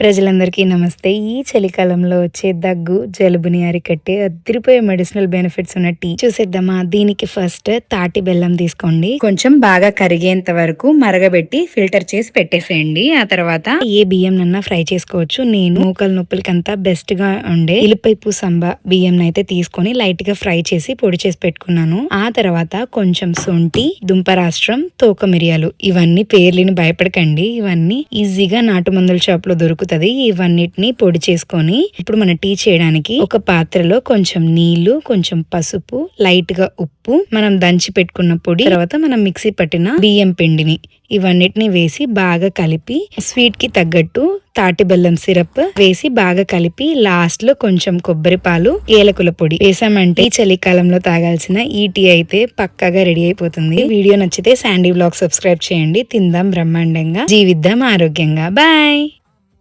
ప్రజలందరికీ నమస్తే. ఈ చలికాలంలో వచ్చే దగ్గు జలుబుని అరికట్టే అదిరిపోయే మెడిసినల్ బెనిఫిట్స్ ఉన్న టీ చూసేద్దామా? దీనికి ఫస్ట్ తాటి బెల్లం తీసుకోండి. కొంచెం బాగా కరిగేంత వరకు మరగబెట్టి ఫిల్టర్ చేసి పెట్టేసేయండి. ఆ తర్వాత ఏ బియ్యం నన్నా ఫ్రై చేసుకోవచ్చు. నేను మూకల నొప్పులకి అంతా బెస్ట్గా ఉండే ఇలుపైపు సంబ బియ్యం అయితే తీసుకొని లైట్గా ఫ్రై చేసి పొడి చేసి పెట్టుకున్నాను. ఆ తర్వాత కొంచెం సొంటి దుంపరాష్ట్రం తోక మిరియాలు ఇవన్నీ పేర్లని భయపడకండి. ఇవన్నీ ఈజీగా నాటు మందుల షాప్లో దొరుకుతుంది ఇవన్నిటిని పొడి చేసుకొని ఇప్పుడు మన టీ చేయడానికి ఒక పాత్రలో కొంచెం నీళ్ళు కొంచెం పసుపు లైట్గా ఉప్పు మనం దంచి పెట్టుకున్న పొడి తర్వాత మనం మిక్సీ పట్టిన బియ్యం పిండిని ఇవన్నిటిని వేసి బాగా కలిపి స్వీట్కి తగ్గట్టు తాటి బెల్లం సిరప్ వేసి బాగా కలిపి లాస్ట్లో కొంచెం కొబ్బరి పాలు ఏలకుల పొడి వేసామంటే చలికాలంలో తాగాల్సిన ఈ టీ అయితే పక్కాగా రెడీ అయిపోతుంది. వీడియో నచ్చితే శాండీ బ్లాగ్ సబ్స్క్రైబ్ చేయండి. తిందాం బ్రహ్మాండంగా జీవిద్దాం ఆరోగ్యంగా. బాయ్!